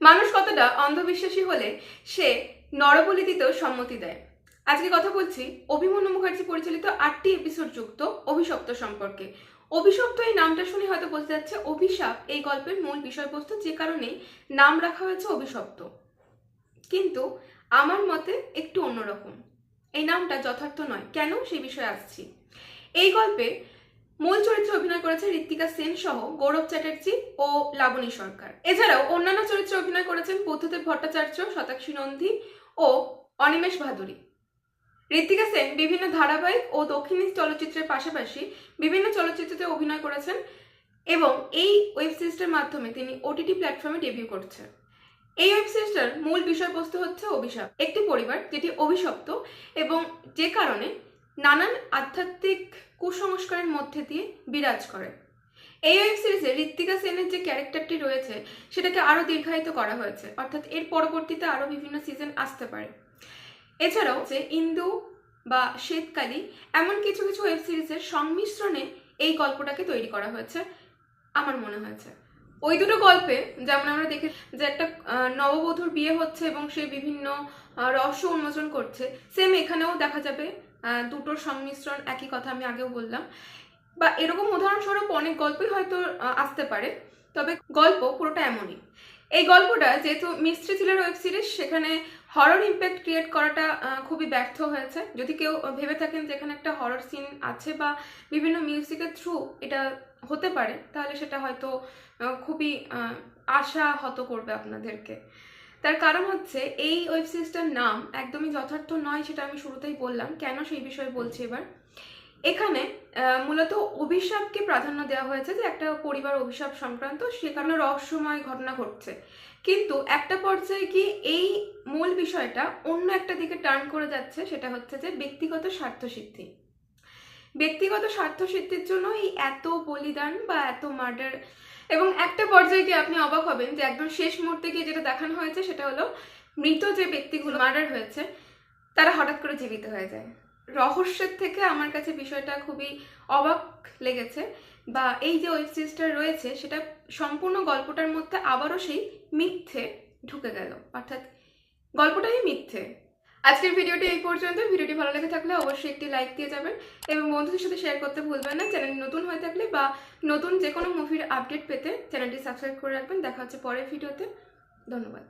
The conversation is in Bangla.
মানুষ কতটা অন্ধবিশ্বাসী হলে সে নরবলি দিতেও সম্মতি দেয়। আজকে কথা বলছি অভিমন্যু মুখার্জি পরিচালিত আটটি এপিসোড যুক্ত অভিশপ্ত সম্পর্কে। অভিশপ্ত এই নামটা শুনে হয়তো বোঝা যাচ্ছে অভিশাপ এই গল্পের মূল বিষয়বস্তু যে কারণে নাম রাখা হয়েছে অভিশপ্ত। কিন্তু আমার মতে একটু অন্যরকম। এই নামটা যথার্থ নয়। কেন সেই বিষয়ে আসছি? এই গল্পে মূল চরিত্রে অভিনয় করেছে ঋত্বিকা সেন সহ গৌরব চ্যাটার্জি ও লাবণী সরকার। এছাড়াও অন্যান্য চরিত্রে অভিনয় করেছেন বুদ্ধদেব ভট্টাচার্য, শতাক্ষী নন্দী ও অনিমেষ ভাদুরী। ঋত্বিকা সেন বিভিন্ন ধারাবাহিক ও দক্ষিণী চলচ্চিত্রের পাশাপাশি বিভিন্ন চলচ্চিত্রতে অভিনয় করেছেন এবং এই ওয়েব সিরিজটার মাধ্যমে তিনি ওটিটি প্ল্যাটফর্মে ডেবিউ করছে এই ওয়েব সিরিজটার মূল বিষয়বস্তু হচ্ছে অভিশাপ। একটি পরিবার যেটি অভিশপ্ত এবং যে কারণে নানান আধ্যাত্মিক কুসংস্কারের মধ্যে দিয়ে বিরাজ করে। এই ওয়েব সিরিজে ঋত্বিকা সেনের যে ক্যারেক্টারটি রয়েছে, সেটাকে আরও দীর্ঘায়িত করা হয়েছে। অর্থাৎ এর পরবর্তীতে আরও বিভিন্ন সিজন আসতে পারে। এছাড়াও যে ইন্দু বা শ্বেতকালী এমন কিছু কিছু ওয়েব সিরিজের সংমিশ্রণে এই গল্পটাকে তৈরি করা হয়েছে, আমার মনে হয়েছে। ওই দুটো গল্পে যেমন আমরা দেখে, যে একটা নববধূর বিয়ে হচ্ছে এবং সে বিভিন্ন রহস্য উন্মোচন করছে সেম এখানেও দেখা যাবে দুটোর সংমিশ্রণ একই কথা আমি আগেও বললাম। বা এরকম উদাহরণস্বরূপ অনেক গল্পই হয়তো আসতে পারে, তবে গল্প পুরোটা এমনই। এই গল্পটা যেহেতু মিস্ট্রি থ্রিলার ওয়েব সিরিজ, সেখানে হরর ইম্প্যাক্ট ক্রিয়েট করাটা খুবই ব্যর্থ হয়েছে। যদি কেউ ভেবে থাকেন যে এখানে একটা হরর সিন আছে বা বিভিন্ন মিউজিকের থ্রু এটা হতে পারে, তাহলে সেটা হয়তো খুবই আশা হত করবে আপনাদেরকে। তার কারণ হচ্ছে এই ওয়েব সিরিজটার নাম একদমই যথার্থ নয় সেটা আমি শুরুতেই বললাম। কেন সেই বিষয়ে বলছি এবার? এখানে মূলত অভিশাপকে প্রাধান্য দেওয়া হয়েছে যে একটা পরিবার অভিশাপ সংক্রান্ত, সে কারণে রহস্যময় ঘটনা ঘটছে। কিন্তু একটা পর্যায়ে কি এই মূল বিষয়টা অন্য একটা দিকে টার্ন করে যাচ্ছে, সেটা হচ্ছে যে ব্যক্তিগত স্বার্থ সিদ্ধি। ব্যক্তিগত স্বার্থ সিদ্ধির জন্য এই এত বলিদান বা এত মার্ডার এবং একটা পর্যায়ে গিয়ে আপনি অবাক হবেন যে একদম শেষ মুহূর্তে গিয়ে যেটা দেখানো হয়েছে সেটা হলো মৃত যে ব্যক্তিগুলো মার্ডার হয়েছে, তারা হঠাৎ করে জীবিত হয়ে যায়। রহস্যের থেকে আমার কাছে বিষয়টা খুবই অবাক লেগেছে বা এই যে ওয়েব সিরিজটা রয়েছে সেটা সম্পূর্ণ গল্পটার মধ্যে আবারও সেই মিথ্যে ঢুকে গেল। অর্থাৎ গল্পটাই মিথ্যে। আজকের ভিডিওটি এই পর্যন্ত। ভিডিওটি ভালো লেগে থাকলে অবশ্যই একটি লাইক দিয়ে যাবেন এবং বন্ধুদের সাথে শেয়ার করতে ভুলবেন না। চ্যানেল নতুন হয়ে থাকলে বা নতুন যে কোনো মুভির আপডেট পেতে চ্যানেলটি সাবস্ক্রাইব করে রাখবেন। দেখা হচ্ছে পরের ভিডিওতে। ধন্যবাদ।